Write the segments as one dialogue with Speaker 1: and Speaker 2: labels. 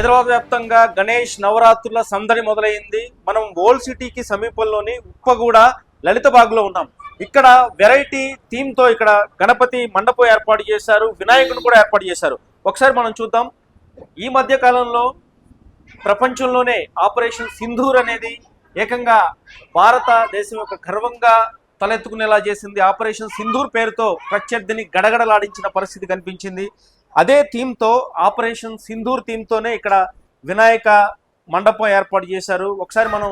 Speaker 1: హైదరాబాద్ వ్యాప్తంగా గణేష్ నవరాత్రుల సందడి మొదలైంది. మనం ఓల్డ్ సిటీకి సమీపంలోని ఉప్పగూడ లలితబాగ్లో ఉన్నాం. ఇక్కడ వెరైటీ థీమ్తో ఇక్కడ గణపతి మండపం ఏర్పాటు చేశారు. వినాయకుని కూడా ఏర్పాటు చేశారు. ఒకసారి మనం చూద్దాం. ఈ మధ్య కాలంలో ప్రపంచంలోనే ఆపరేషన్ సింధూర్ అనేది ఏకంగా భారతదేశం యొక్క గర్వంగా తలెత్తుకునేలా చేసింది. ఆపరేషన్ సింధూర్ పేరుతో ప్రత్యర్థిని గడగడలాడించిన పరిస్థితి కనిపించింది. అదే థీమ్తో ఆపరేషన్ సింధూర్ థీమ్తోనే ఇక్కడ వినాయక మండపం ఏర్పాటు చేశారు. ఒకసారి మనం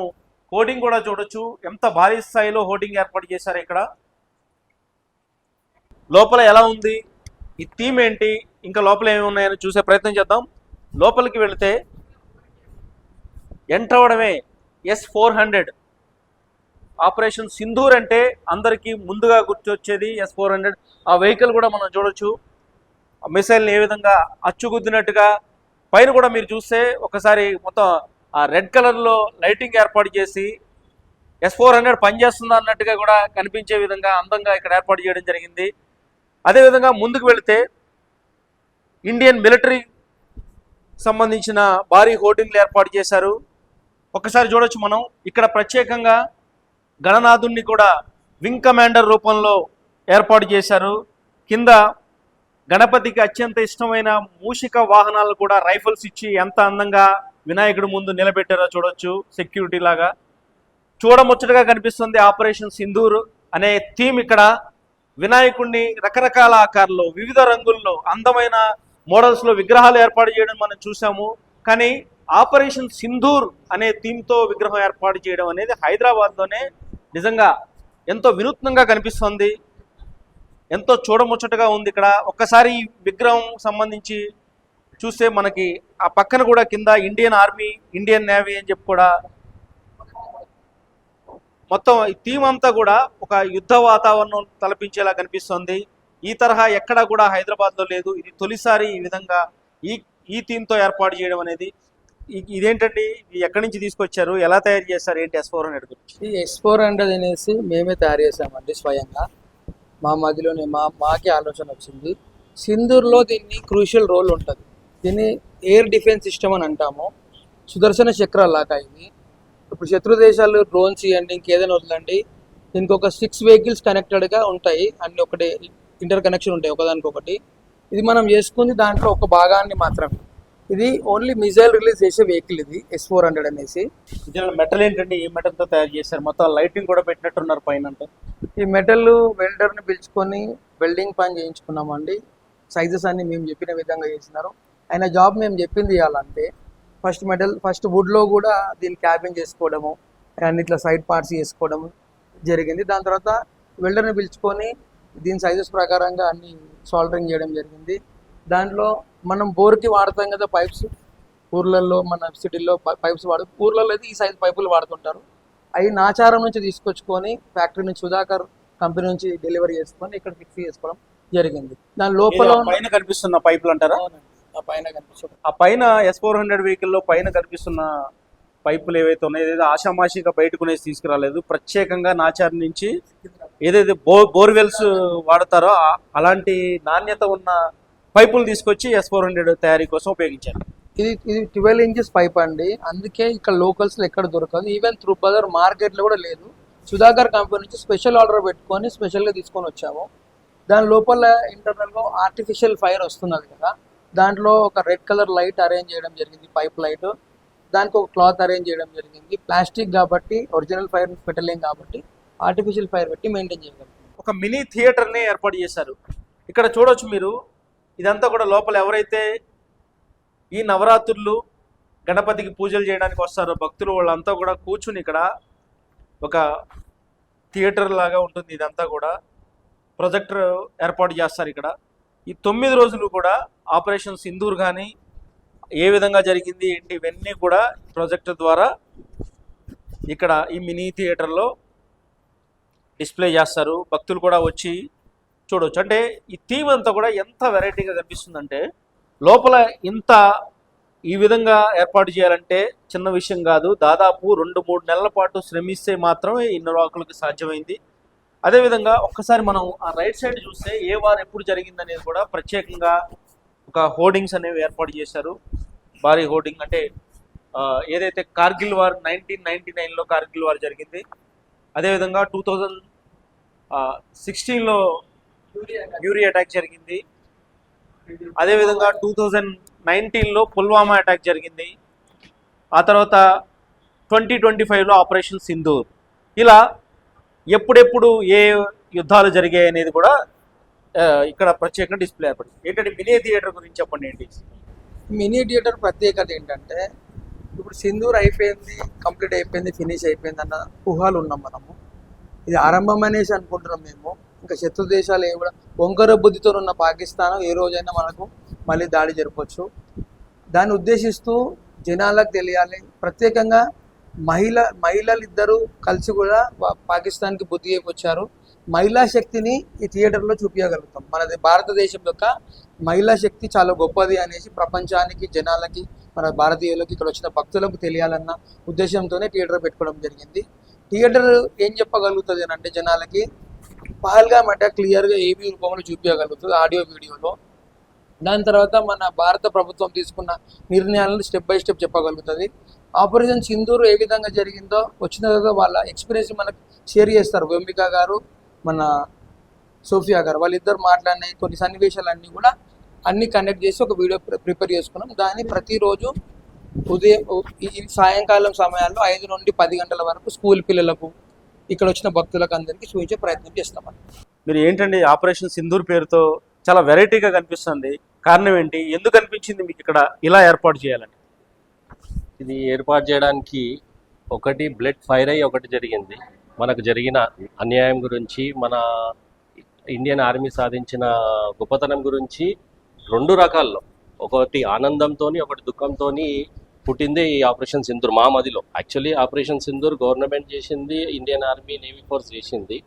Speaker 1: హోర్డింగ్ కూడా చూడొచ్చు. ఎంత భారీ స్థాయిలో హోర్డింగ్ ఏర్పాటు చేశారు ఇక్కడ. లోపల ఎలా ఉంది? ఈ థీమ్ ఏంటి? ఇంకా లోపల ఏమి ఉన్నాయని చూసే ప్రయత్నం చేద్దాం. లోపలికి వెళితే enter అవడమే S four hundred operation Sindoor అంటే అందరికీ ముందుగా గుర్తొచ్చేది ఎస్ ఫోర్ హండ్రెడ్ ఆ వెహికల్ కూడా మనం చూడొచ్చు. మిసైల్ని ఏ విధంగా అచ్చుగుద్దినట్టుగా పైన కూడా మీరు చూస్తే ఒకసారి మొత్తం ఆ రెడ్ కలర్లో లైటింగ్ ఏర్పాటు చేసి ఎస్ ఫోర్ హండ్రెడ్ పనిచేస్తుందా అన్నట్టుగా కూడా కనిపించే విధంగా అందంగా ఇక్కడ ఏర్పాటు చేయడం జరిగింది. అదేవిధంగా ముందుకు వెళితే ఇండియన్ మిలిటరీ సంబంధించిన భారీ హోర్డింగ్లు ఏర్పాటు చేశారు. ఒకసారి చూడొచ్చు మనం. ఇక్కడ ప్రత్యేకంగా గణనాథుణ్ణి కూడా వింగ్ కమాండర్ రూపంలో ఏర్పాటు చేశారు. కింద గణపతికి అత్యంత ఇష్టమైన మూషిక వాహనాలు కూడా రైఫల్స్ ఇచ్చి ఎంత అందంగా వినాయకుడి ముందు నిలబెట్టారో చూడొచ్చు. సెక్యూరిటీ లాగా. చూడముచ్చటగా కనిపిస్తుంది ఆపరేషన్ సింధూర్ అనే థీమ్ ఇక్కడ. వినాయకుడిని రకరకాల ఆకారాల్లో వివిధ రంగుల్లో అందమైన మోడల్స్లో విగ్రహాలు ఏర్పాటు చేయడం మనం చూసాము కానీ ఆపరేషన్ సింధూర్ అనే థీమ్తో విగ్రహం ఏర్పాటు చేయడం అనేది హైదరాబాద్లోనే నిజంగా ఎంతో వినూత్నంగా కనిపిస్తుంది. ఎంతో చూడముచ్చటగా ఉంది ఇక్కడ. ఒక్కసారి విగ్రహం సంబంధించి చూస్తే మనకి ఆ పక్కన కూడా కింద ఇండియన్ ఆర్మీ ఇండియన్ నేవీ అని చెప్పి కూడా మొత్తం ఈ థీమ్ అంతా కూడా ఒక యుద్ధ వాతావరణం తలపించేలా కనిపిస్తుంది. ఈ తరహా ఎక్కడా కూడా హైదరాబాద్లో లేదు. ఇది తొలిసారి ఈ విధంగా ఈ ఈ థీమ్తో ఏర్పాటు చేయడం అనేది. ఇదేంటండి? ఎక్కడి నుంచి తీసుకొచ్చారు? ఎలా తయారు చేస్తారు ఏంటి ఎస్ ఫోర్ హండ్రెడ్ గురించి?
Speaker 2: ఈ ఎస్ ఫోర్ హండ్రెడ్ అనేసి మేమే తయారు చేసామండి స్వయంగా. మా మధ్యలోనే మా మాకే ఆలోచన వచ్చింది. సింధూర్లో దీన్ని క్రూషియల్ రోల్ ఉంటుంది. దీన్ని ఎయిర్ డిఫెన్స్ సిస్టమ్ అని అంటాము. సుదర్శన చక్రాలు లాగా ఇది ఇప్పుడు శత్రు దేశాలు డ్రోన్స్ ఇవ్వండి ఇంకేదైనా వదలండి. దీనికి ఒక సిక్స్ వెహికల్స్ కనెక్టెడ్గా ఉంటాయి. అన్ని ఒకటి ఇంటర్ కనెక్షన్ ఉంటాయి ఒకదానికొకటి ఇది మనం చేసుకుంది దాంట్లో ఒక భాగాన్ని మాత్రమే. ఇది ఓన్లీ మిజైల్ రిలీజ్ చేసే వెహికల్ ఇది ఎస్ ఫోర్ హండ్రెడ్ అనేసి.
Speaker 1: మెటల్ ఏంటండి? ఏ మెటల్తో తో తయారు చేశారు. మొత్తం లైటింగ్ కూడా పెట్టినట్టున్నారు పైన అంటే.
Speaker 2: ఈ మెటల్ వెల్డర్ని పిలుచుకొని వెల్డింగ్ పని చేయించుకున్నామండి. సైజెస్ అన్ని మేము చెప్పిన విధంగా చేసినారు. ఆయన జాబ్ మేము చెప్పింది ఇవ్వాలంటే ఫస్ట్ మెటల్ ఫస్ట్ వుడ్లో కూడా దీన్ని క్యాబిన్ చేసుకోవడము అండ్ ఇట్లా సైడ్ పార్ట్స్ చేసుకోవడము జరిగింది. దాని తర్వాత వెల్డర్ని పిలుచుకొని దీని సైజెస్ ప్రకారంగా అన్ని సాల్డరింగ్ చేయడం జరిగింది. దాంట్లో మనం బోర్కి వాడతాం కదా పైప్స్ ఊర్లలో మన సిటీల్లో పైప్స్ వాడు ఊర్లలో అయితే ఈ సైజ్ పైపులు వాడుతుంటారు. అవి నాచారం నుంచి తీసుకొచ్చుకొని ఫ్యాక్టరీ నుంచి సుధాకర్ కంపెనీ నుంచి డెలివరీ చేసుకొని ఇక్కడ ఫిక్స్ చేసుకోవడం జరిగింది. దాని లోపల
Speaker 1: పైన కనిపిస్తున్న పైపులు అంటారా?
Speaker 2: పైన కనిపిస్తుంది
Speaker 1: ఆ పైన ఎస్ ఫోర్ హండ్రెడ్ వెహికల్లో పైన కనిపిస్తున్న పైపులు ఏవైతే ఉన్నాయో ఏదైతే ఆషామాషిగా బయటకునేసి తీసుకురాలేదు ప్రత్యేకంగా నాచార్ నుంచి ఏదైతే బో బోర్వెల్స్ వాడతారో అలాంటి నాణ్యత ఉన్న పైపులు తీసుకొచ్చి ఎస్ ఫోర్ హండ్రెడ్ తయారీ కోసం ఉపయోగించారు.
Speaker 2: ఇది ఇది ట్వెల్వ్ ఇంచెస్ పైప్ అండి. అందుకే ఇక్కడ లోకల్స్లో ఎక్కడ దొరకదు. ఈవెన్ త్రూ బదర్ మార్కెట్లో కూడా లేదు. సుధాకర్ కంపెనీ నుంచి స్పెషల్ ఆర్డర్ పెట్టుకొని స్పెషల్గా తీసుకొని వచ్చాము. దాని లోపల ఇంటర్నల్గా ఆర్టిఫిషియల్ ఫైర్ వస్తున్నది కదా. దాంట్లో ఒక రెడ్ కలర్ లైట్ అరేంజ్ చేయడం జరిగింది పైప్ లైట్ దానికి ఒక క్లాత్ అరేంజ్ చేయడం జరిగింది. ప్లాస్టిక్ కాబట్టి ఒరిజినల్ ఫైర్ పెట్టలేం కాబట్టి ఆర్టిఫిషియల్ ఫైర్ పెట్టి మెయింటైన్ చేయగలం.
Speaker 1: ఒక మినీ థియేటర్ని ఏర్పాటు చేశారు. ఇక్కడ చూడొచ్చు మీరు. ఇదంతా కూడా లోపల ఎవరైతే ఈ నవరాత్రులు గణపతికి పూజలు చేయడానికి వస్తారు భక్తులు వాళ్ళంతా కూడా కూర్చుని ఇక్కడ ఒక థియేటర్ లాగా ఉంటుంది ఇదంతా కూడా. ప్రొజెక్టర్ ఏర్పాటు చేస్తారు ఇక్కడ. ఈ తొమ్మిది రోజులు కూడా ఆపరేషన్ సింధూర్ కానీ ఏ విధంగా జరిగింది ఏంటి ఇవన్నీ కూడా ప్రొజెక్టర్ ద్వారా ఇక్కడ ఈ మినీ థియేటర్లో డిస్ప్లే చేస్తారు. భక్తులు కూడా వచ్చి చూడవచ్చు అంటే ఈ థీమ్ అంతా కూడా ఎంత వెరైటీగా కనిపిస్తుందంటే లోపల ఇంత ఈ విధంగా ఏర్పాటు చేయాలంటే చిన్న విషయం కాదు. దాదాపు రెండు మూడు నెలల పాటు శ్రమిస్తే మాత్రమే ఇన్న నిర్వాహకులకు సాధ్యమైంది. అదేవిధంగా ఒక్కసారి మనం ఆ రైట్ సైడ్ చూస్తే ఏ వారు ఎప్పుడు జరిగిందనేది కూడా ప్రత్యేకంగా ఒక హోర్డింగ్స్ అనేవి ఏర్పాటు చేశారు. భారీ హోర్డింగ్ అంటే ఏదైతే కార్గిల్ వార్ నైన్టీన్ నైన్టీ నైన్లో కార్గిల్ వార్ జరిగింది. అదేవిధంగా టూ థౌజండ్ సిక్స్టీన్లో యూరి అటాక్ జరిగింది. అదేవిధంగా టూ థౌజండ్ నైన్టీన్లో పుల్వామా అటాక్ జరిగింది. ఆ తర్వాత ట్వంటీ ట్వంటీ ఫైవ్లో ఆపరేషన్ సింధూర్. ఇలా ఎప్పుడెప్పుడు ఏ యుద్ధాలు జరిగాయి అనేది కూడా ఇక్కడ ప్రత్యేకంగా డిస్ప్లే ఏర్పడింది. ఏంటంటే మినీ థియేటర్ గురించి చెప్పండి ఏంటి?
Speaker 2: మినీ థియేటర్ ప్రత్యేకత ఏంటంటే ఇప్పుడు సింధూర్ అయిపోయింది కంప్లీట్ అయిపోయింది ఫినిష్ అయిపోయింది అన్న ఊహాలు ఉన్నాం మనము. ఇది ఆరంభం అనేసి అనుకుంటున్నాం మేము. ఇంకా శత్రు దేశాలు ఏ కూడా వంకర బుద్ధితో ఉన్న పాకిస్తాన్ ఏ రోజైనా మనకు మళ్ళీ దాడి జరపవచ్చు. దాన్ని ఉద్దేశిస్తూ జనాలకు తెలియాలి. ప్రత్యేకంగా మహిళ మహిళలు ఇద్దరు కలిసి కూడా పాకిస్తాన్కి బుద్ధి అయిపోచ్చారు మహిళా శక్తిని ఈ థియేటర్లో చూపించగలుగుతాం మనది భారతదేశం యొక్క మహిళా శక్తి చాలా గొప్పది అనేసి ప్రపంచానికి జనాలకి మన భారతీయులకి ఇక్కడ వచ్చిన భక్తులకు తెలియాలన్న ఉద్దేశంతోనే థియేటర్ పెట్టుకోవడం జరిగింది. థియేటర్ ఏం చెప్పగలుగుతుంది అని అంటే జనాలకి పహల్గా అంటే క్లియర్గా ఏబీ రూపంలో చూపించగలుగుతుంది ఆడియో వీడియోలో. దాని తర్వాత మన భారత ప్రభుత్వం తీసుకున్న నిర్ణయాలను స్టెప్ బై స్టెప్ చెప్పగలుగుతుంది. ఆపరేషన్ సింధూరు ఏ విధంగా జరిగిందో వచ్చిన తర్వాత వాళ్ళ ఎక్స్పీరియన్స్ మనకు షేర్ చేస్తారు. వెంబిక గారు మన సోఫియా గారు వాళ్ళిద్దరు మాట్లాడిన కొన్ని సన్నివేశాలన్నీ కూడా అన్ని కనెక్ట్ చేసి ఒక వీడియో ప్రిపేర్ చేసుకున్నాం. దాన్ని ప్రతిరోజు ఉదయం ఈ సాయంకాలం సమయాల్లో ఐదు నుండి పది గంటల వరకు స్కూల్ పిల్లలకు ఇక్కడ వచ్చిన భక్తులకు అందరికీ చూపించే ప్రయత్నం చేస్తామని
Speaker 1: మీరు ఏంటండి ఆపరేషన్ సింధూర్ పేరుతో చాలా వెరైటీగా కనిపిస్తుంది. కారణం ఏంటి? ఎందుకు అనిపించింది మీకు ఇక్కడ ఇలా ఏర్పాటు చేయాలని
Speaker 3: ఇది ఏర్పాటు చేయడానికి ఒకటి బ్లడ్ ఫైర్ అయ్యి ఒకటి జరిగింది. మనకు జరిగిన అన్యాయం గురించి మన ఇండియన్ ఆర్మీ సాధించిన గొప్పతనం గురించి రెండు రకాల్లో. ఒకటి ఆనందంతో ఒకటి దుఃఖంతో పుట్టిందే ఈ ఆపరేషన్ సింధూర్ మా మదిలో. యాక్చువల్లీ ఆపరేషన్ సింధూర్ గవర్నమెంట్ చేసింది ఇండియన్ ఆర్మీ నేవీ ఫోర్స్ చేసింది.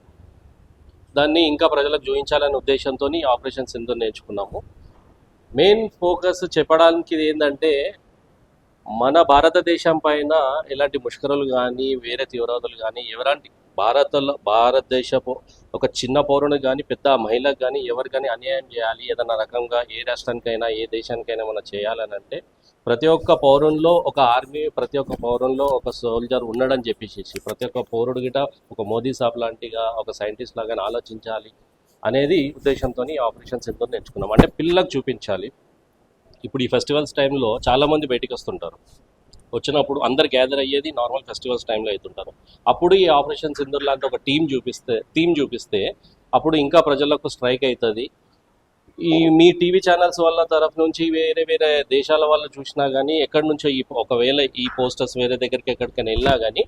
Speaker 3: దాన్ని ఇంకా ప్రజలకు చూపించాలనే ఉద్దేశంతో ఆపరేషన్ సింధూర్ నేర్చుకున్నాము. మెయిన్ ఫోకస్ చెప్పడానికి ఏంటంటే మన భారతదేశం పైన ఎలాంటి ముష్కరులు కానీ వేరే తీవ్రవాదులు కానీ ఎవరాంటి భారత్లో భారతదేశపు ఒక చిన్న పౌరుని కానీ పెద్ద మహిళకు కానీ ఎవరు కానీ అన్యాయం చేయాలి ఏదైనా రకంగా ఏ రాష్ట్రానికైనా ఏ దేశానికైనా మనం చేయాలని అంటే ప్రతి ఒక్క పౌరుల్లో ఒక ఆర్మీ ప్రతి ఒక్క పౌరుల్లో ఒక సోల్జర్ ఉన్నాడని చెప్పేసి ప్రతి ఒక్క పౌరుడు గిట ఒక మోదీ సాబ్ లాంటిగా ఒక సైంటిస్ట్ లాగా ఆలోచించాలి అనేది ఉద్దేశంతో ఆపరేషన్ సింధూర్ నేర్చుకున్నాం. అంటే పిల్లలకు చూపించాలి. ఇప్పుడు ఈ ఫెస్టివల్స్ టైంలో చాలామంది బయటికి వస్తుంటారు వచ్చినప్పుడు అందరు గ్యాదర్ అయ్యేది నార్మల్ ఫెస్టివల్స్ టైంలో అవుతుంటారు అప్పుడు ఈ ఆపరేషన్ సింధూర్ లాంటి ఒక టీం చూపిస్తే టీం చూపిస్తే అప్పుడు ఇంకా ప్రజలకు స్ట్రైక్ అవుతుంది. ఈ మీ టీవీ ఛానల్స్ వాళ్ళ తరఫు నుంచి వేరే వేరే దేశాల వాళ్ళు చూసినా కానీ ఎక్కడి నుంచో ఈ ఒకవేళ ఈ పోస్టర్స్ వేరే దగ్గరికి ఎక్కడికైనా వెళ్ళినా కానీ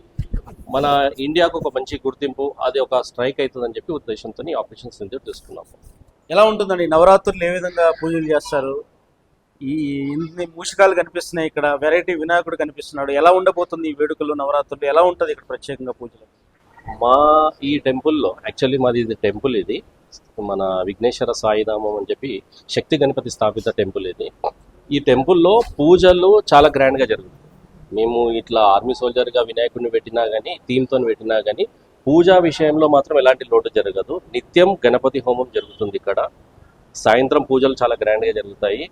Speaker 3: మన ఇండియాకు ఒక మంచి గుర్తింపు అది ఒక స్ట్రైక్ అవుతుందని చెప్పి ఉద్దేశంతో ఈ ఆపరేషన్ సింధూర్ తీసుకున్నాము
Speaker 1: ఎలా ఉంటుందండి? నవరాత్రులు ఏ విధంగా పూజలు చేస్తారు? ఈ ఇన్ని మూషికాలు కనిపిస్తున్నాయి ఇక్కడ వెరైటీ వినాయకుడు కనిపిస్తున్నాడు. ఎలా ఉండబోతుంది ఈ వేడుకలు నవరాత్రులు ఎలా ఉంటుంది ఇక్కడ ప్రత్యేకంగా పూజలు?
Speaker 3: మా ఈ టెంపుల్లో యాక్చువల్లీ మాది ఇది టెంపుల్ ఇది. మన విఘ్నేశ్వర సాయిధామం అని చెప్పి శక్తి గణపతి స్థాపిత టెంపుల్ ఇది. ఈ టెంపుల్లో పూజలు చాలా గ్రాండ్గా జరుగుతాయి. మేము ఇట్లా ఆర్మీ సోల్జర్గా వినాయకుడిని పెట్టినా కానీ థీమ్తో పెట్టినా కానీ పూజా విషయంలో మాత్రం ఎలాంటి లోటు జరగదు. నిత్యం గణపతి హోమం జరుగుతుంది ఇక్కడ. సాయంత్రం పూజలు చాలా గ్రాండ్గా జరుగుతాయి.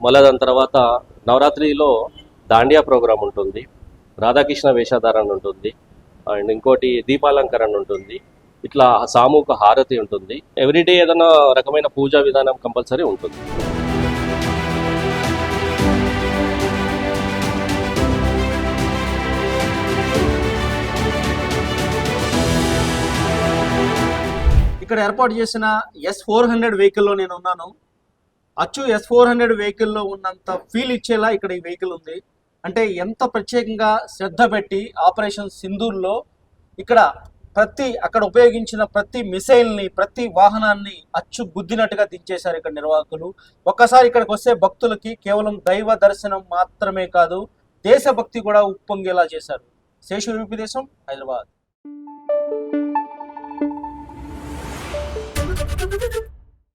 Speaker 3: మళ్ళీ దాని తర్వాత నవరాత్రిలో దాండియా ప్రోగ్రాం ఉంటుంది. రాధాకృష్ణ వేషధారణ ఉంటుంది. అండ్ ఇంకోటి దీపాలంకరణ ఉంటుంది. ఇట్లా సామూహిక హారతి ఉంటుంది. ఎవ్రీడే ఏదైనా రకమైన పూజా విధానం కంపల్సరీ ఉంటుంది.
Speaker 1: ఇక్కడ ఏర్పాటు చేసిన ఎస్ ఫోర్ హండ్రెడ్ వెహికల్లో నేను ఉన్నాను. అచ్చు ఎస్ ఫోర్ హండ్రెడ్ వెహికల్లో ఉన్నంత ఫీల్ ఇచ్చేలా ఇక్కడ ఈ వెహికల్ ఉంది. అంటే ఎంత ప్రత్యేకంగా శ్రద్ధ పెట్టి ఆపరేషన్ సింధూర్లో ఇక్కడ ప్రతి అక్కడ ఉపయోగించిన ప్రతి మిసైల్ని ప్రతి వాహనాన్ని అచ్చు గుద్దినట్టుగా దించేశారు ఇక్కడ నిర్వాహకులు. ఒక్కసారి ఇక్కడికి వస్తే భక్తులకి కేవలం దైవ దర్శనం మాత్రమే కాదు దేశభక్తి కూడా ఉప్పొంగేలా చేశారు. శేషు దేశం హైదరాబాద్.